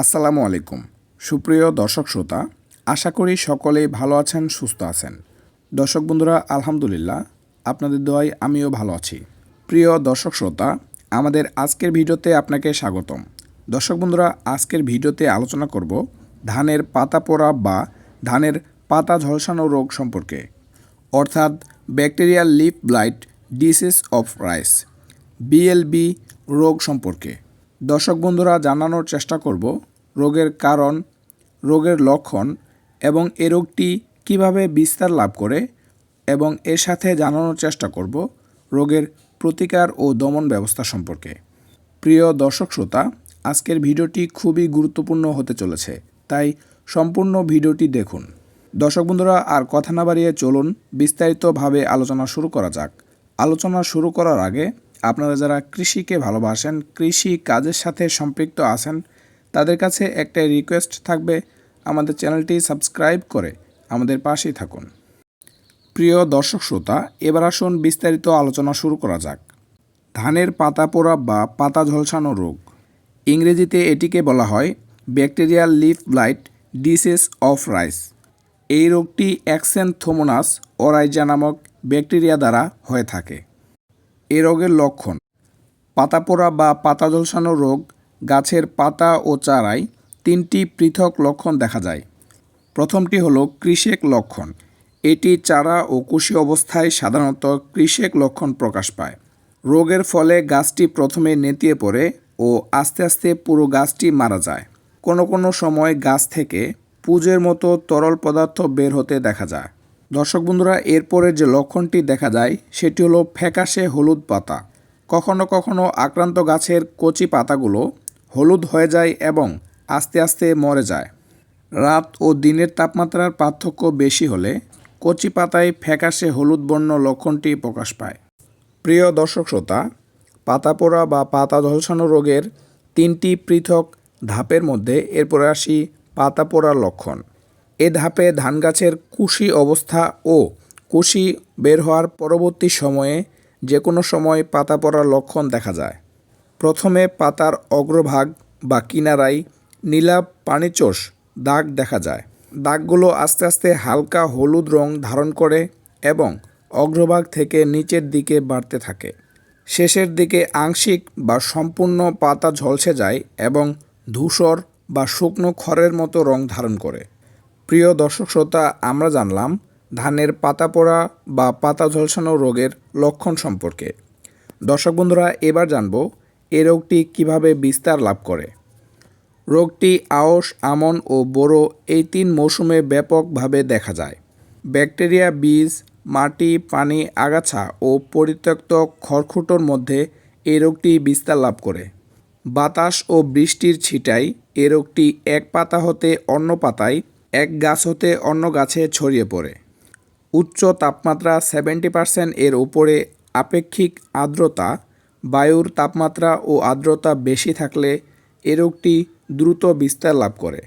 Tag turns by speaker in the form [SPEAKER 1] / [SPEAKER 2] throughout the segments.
[SPEAKER 1] আসসালামু আলাইকুম। সুপ্রিয় দর্শক শ্রোতা, আশা করি সকলেই ভালো আছেন, সুস্থ আছেন। দর্শক বন্ধুরা, আলহামদুলিল্লাহ, আপনাদের দোয়ায় আমিও ভালো আছি। প্রিয় দর্শক শ্রোতা, আমাদের আজকের ভিডিওতে আপনাকে স্বাগতম। দর্শক বন্ধুরা, আজকের ভিডিওতে আলোচনা করব ধানের পাতা পোড়া বা ধানের পাতা ঝলসানো রোগ সম্পর্কে, অর্থাৎ bacterial leaf blight, disease of rice, BLB রোগ সম্পর্কে। দর্শক বন্ধুরা, জানানোর চেষ্টা করব রোগের কারণ, রোগের লক্ষণ এবং এ রোগটি কীভাবে বিস্তার লাভ করে এবং এর সাথে জানানোর চেষ্টা করব রোগের প্রতিকার ও দমন ব্যবস্থা সম্পর্কে। প্রিয় দর্শক শ্রোতা, আজকের ভিডিওটি খুবই গুরুত্বপূর্ণ হতে চলেছে, তাই সম্পূর্ণ ভিডিওটি দেখুন। দর্শক বন্ধুরা, আর কথা না বাড়িয়ে চলুন, বিস্তারিতভাবে আলোচনা শুরু করা যাক। আলোচনা শুরু করার আগে আপনারা যারা কৃষিকে ভালোবাসেন, কৃষি কাজের সাথে সম্পৃক্ত আছেন, তাদের কাছে একটাই রিকোয়েস্ট থাকবে। আমাদের চ্যানেলটি সাবস্ক্রাইব করে আমাদের পাশেই থাকুন। প্রিয় দর্শক শ্রোতা, এবার আসুন বিস্তারিত আলোচনা শুরু করা যাক। ধানের পাতা পোড়া বা পাতা ঝলসানো রোগ। ইংরেজিতে এটিকে বলা হয় bacterial leaf blight disease of rice এই রোগটি অ্যাক্সেনথোমোনাস ওরাইজা নামক ব্যাকটেরিয়া দ্বারা হয়ে থাকে। এ রোগের লক্ষণ। পাতা পোড়া বা পাতা ঝলসানো রোগ গাছের পাতা ও চারায় তিনটি পৃথক লক্ষণ দেখা যায়। প্রথমটি হলো কৃষেক লক্ষণ। এটি চারা ও কুশি অবস্থায় সাধারণত কৃষেক লক্ষণ প্রকাশ পায়। রোগের ফলে গাছটি প্রথমে নেতিয়ে পড়ে ও আস্তে আস্তে পুরো গাছটি মারা যায়। কোনো কোনো সময় গাছ থেকে পুজের মতো তরল পদার্থ বের হতে দেখা যায়। দর্শক বন্ধুরা, এরপরের যে লক্ষণটি দেখা যায়, সেটি হলো ফ্যাকাশে হলুদ পাতা। কখনো কখনো আক্রান্ত গাছের কচি পাতাগুলো হলুদ হয়ে যায় এবং আস্তে আস্তে মরে যায়। রাত ও দিনের তাপমাত্রার পার্থক্য বেশি হলে কচি পাতায় ফ্যাকাশে হলুদ বর্ণ লক্ষণটি প্রকাশ পায়। প্রিয় দর্শক শ্রোতা, পাতা পোড়া বা পাতা ঝলসানো রোগের তিনটি পৃথক ধাপের মধ্যে এরপরে আসি পাতা পোড়ার লক্ষণ। এ ধাপে ধান গাছের কুশি অবস্থা ও কুশি বের হওয়ার পরবর্তী সময়ে যে কোনো সময় পাতা পড়ার লক্ষণ দেখা যায়। প্রথমে পাতার অগ্রভাগ বা কিনারায় নীলা পানিচোষ দাগ দেখা যায়। দাগগুলো আস্তে আস্তে হালকা হলুদ রং ধারণ করে এবং অগ্রভাগ থেকে নিচের দিকে বাড়তে থাকে। শেষের দিকে আংশিক বা সম্পূর্ণ পাতা ঝলসে যায় এবং ধূসর বা শুকনো খড়ের মতো রং ধারণ করে। প্রিয় দর্শক শ্রোতা, আমরা জানলাম ধানের পাতা পোড়া বা পাতা ঝলসানো রোগের লক্ষণ সম্পর্কে। দর্শক বন্ধুরা, এবার জানব এ রোগটি কীভাবে বিস্তার লাভ করে। রোগটি আওস আমন ও বোরো এই তিন মৌসুমে ব্যাপকভাবে দেখা যায়। ব্যাকটেরিয়া, বীজ, মাটি, পানি, আগাছা ও পরিত্যক্ত খড়খুটোর মধ্যে এই রোগটি বিস্তার লাভ করে। বাতাস ও বৃষ্টির ছিটায় এ রোগটি এক পাতা হতে অন্য পাতায় এক গাছ হতে অন্য গাছে ছড়িয়ে পড়ে। উচ্চ তাপমাত্রা সেভেন্টি পার্সেন্ট এর উপরে আপেক্ষিক আর্দ্রতা, বায়ুর তাপমাত্রা ও আর্দ্রতা বেশি থাকলে এ রোগটি দ্রুত বিস্তার লাভ করে।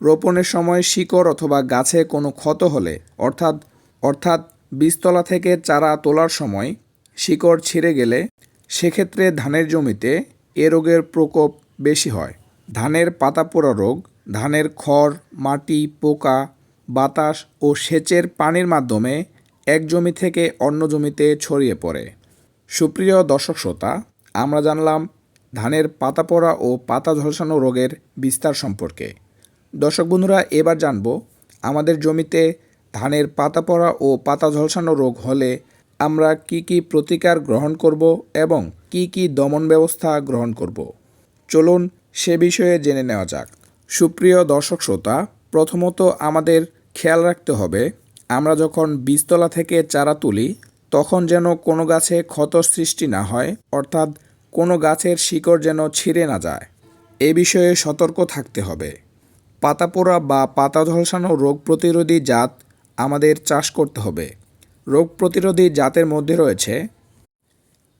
[SPEAKER 1] রোপণের সময় শিকড় অথবা গাছে কোনো ক্ষত হলে, অর্থাৎ অর্থাৎ বীজতলা থেকে চারা তোলার সময় শিকড় ছিঁড়ে গেলে সেক্ষেত্রে ধানের জমিতে এ রোগের প্রকোপ বেশি হয়। ধানের পাতা পোড়া রোগ ধানের খড়, মাটি, পোকা, বাতাস ও সেচের পানির মাধ্যমে এক জমি থেকে অন্য জমিতে ছড়িয়ে পড়ে। সুপ্রিয় দর্শক শ্রোতা, আমরা জানলাম ধানের পাতা পড়া ও পাতা ঝলসানো রোগের বিস্তার সম্পর্কে। দর্শক বন্ধুরা, এবার জানব আমাদের জমিতে ধানের পাতা পড়া ও পাতা ঝলসানো রোগ হলে আমরা কি কি প্রতিকার গ্রহণ করব এবং কি কি দমন ব্যবস্থা গ্রহণ করব। চলুন সে বিষয়ে জেনে নেওয়া যাক। সুপ্রিয় দর্শক শ্রোতা, প্রথমত আমাদের খেয়াল রাখতে হবে, আমরা যখন বীজতলা থেকে চারা তুলি, তখন যেন কোনো গাছে ক্ষত সৃষ্টি না হয়, অর্থাৎ কোনো গাছের শিকড় যেন ছিঁড়ে না যায়। এ বিষয়ে সতর্ক থাকতে হবে। পাতা পোড়া বা পাতা ঝলসানো রোগ প্রতিরোধী জাত আমাদের চাষ করতে হবে। রোগ প্রতিরোধী জাতের মধ্যে রয়েছে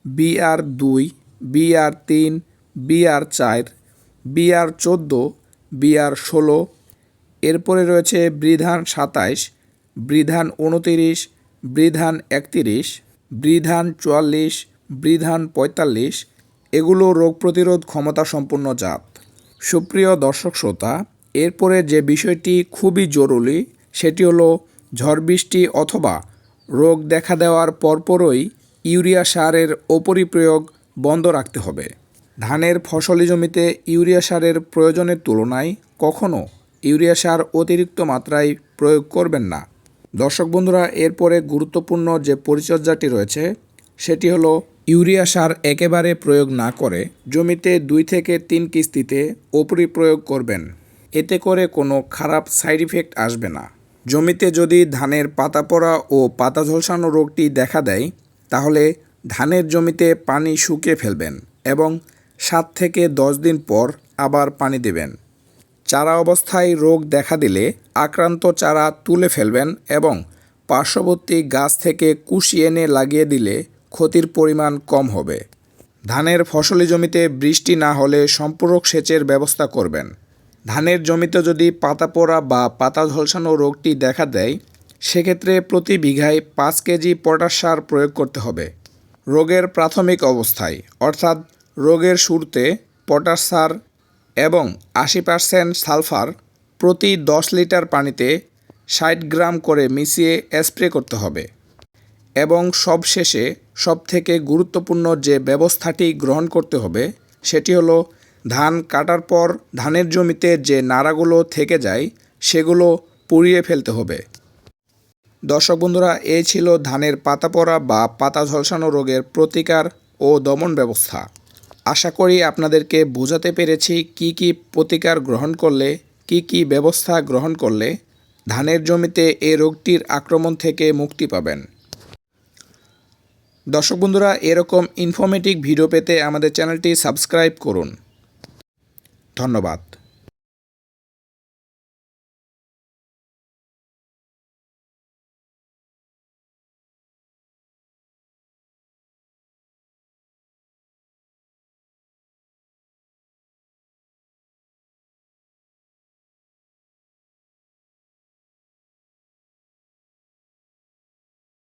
[SPEAKER 1] বিআর দুই বিআর তিন বিআর চার বিআর চোদ্দ বিআর ষোলো। এরপরে রয়েছে বৃধান সাতাইশ, বৃধান উনতিরিশ, বৃধান একতিরিশ, বৃধান চুয়াল্লিশ, বৃধান পঁয়তাল্লিশ। এগুলো রোগ প্রতিরোধ ক্ষমতা সম্পন্ন জাত। সুপ্রিয় দর্শক শ্রোতা, এরপরে যে বিষয়টি খুবই জরুরি, সেটি হলো ঝড় বৃষ্টি অথবা রোগ দেখা দেওয়ার পরপরই ইউরিয়া সারের অপরিপ্রয়োগ বন্ধ রাখতে হবে। ধানের ফসলি জমিতে ইউরিয়া সারের প্রয়োজনের তুলনায় কখনও ইউরিয়া সার অতিরিক্ত মাত্রায় প্রয়োগ করবেন না। দর্শক বন্ধুরা, এরপরে গুরুত্বপূর্ণ যে পরিচর্যাটি রয়েছে, সেটি হলো ইউরিয়া সার একেবারে প্রয়োগ না করে জমিতে দুই থেকে তিন কিস্তিতে ওপরি প্রয়োগ করবেন। এতে করে কোনো খারাপ সাইড ইফেক্ট আসবে না। জমিতে যদি ধানের পাতা পড়া ও পাতা ঝলসানো রোগটি দেখা দেয়, তাহলে ধানের জমিতে পানি শুকিয়ে ফেলবেন এবং সাত থেকে দশ দিন পর আবার পানি দেবেন। চারা অবস্থায় রোগ দেখা দিলে আক্রান্ত চারা তুলে ফেলবেন এবং পার্শ্ববর্তী গাছ থেকে কুশি এনে লাগিয়ে দিলে ক্ষতির পরিমাণ কম হবে। ধানের ফসলি জমিতে বৃষ্টি না হলে সম্পূরক সেচের ব্যবস্থা করবেন। ধানের জমিতে যদি পাতা পোড়া বা পাতা ঝলসানো রোগটি দেখা দেয়, সেক্ষেত্রে প্রতি বিঘায় পাঁচ কেজি পটাশ সার প্রয়োগ করতে হবে। রোগের প্রাথমিক অবস্থায়, অর্থাৎ রোগের শুরুতে পটাশ সার এবং আশি পারসেন্ট সালফার প্রতি দশ লিটার পানিতে ষাট গ্রাম করে মিশিয়ে স্প্রে করতে হবে। এবং সবশেষে সবথেকে গুরুত্বপূর্ণ যে ব্যবস্থাটি গ্রহণ করতে হবে, সেটি হলো ধান কাটার পর ধানের জমিতে যে নাড়াগুলো থেকে যায়, সেগুলো পুড়িয়ে ফেলতে হবে। দর্শক বন্ধুরা, এই ছিল ধানের পাতা পড়া বা পাতা ঝলসানো রোগের প্রতিকার ও দমন ব্যবস্থা। আশা করি আপনাদেরকে বোঝাতে পেরেছি কি কি প্রতিকার গ্রহণ করলে, কি কি ব্যবস্থা গ্রহণ করলে ধানের জমিতে এ রোগটির আক্রমণ থেকে মুক্তি পাবেন। দর্শক বন্ধুরা, এরকম ইনফরমেটিভ ভিডিও পেতে আমাদের চ্যানেলটি সাবস্ক্রাইব করুন। ধন্যবাদ।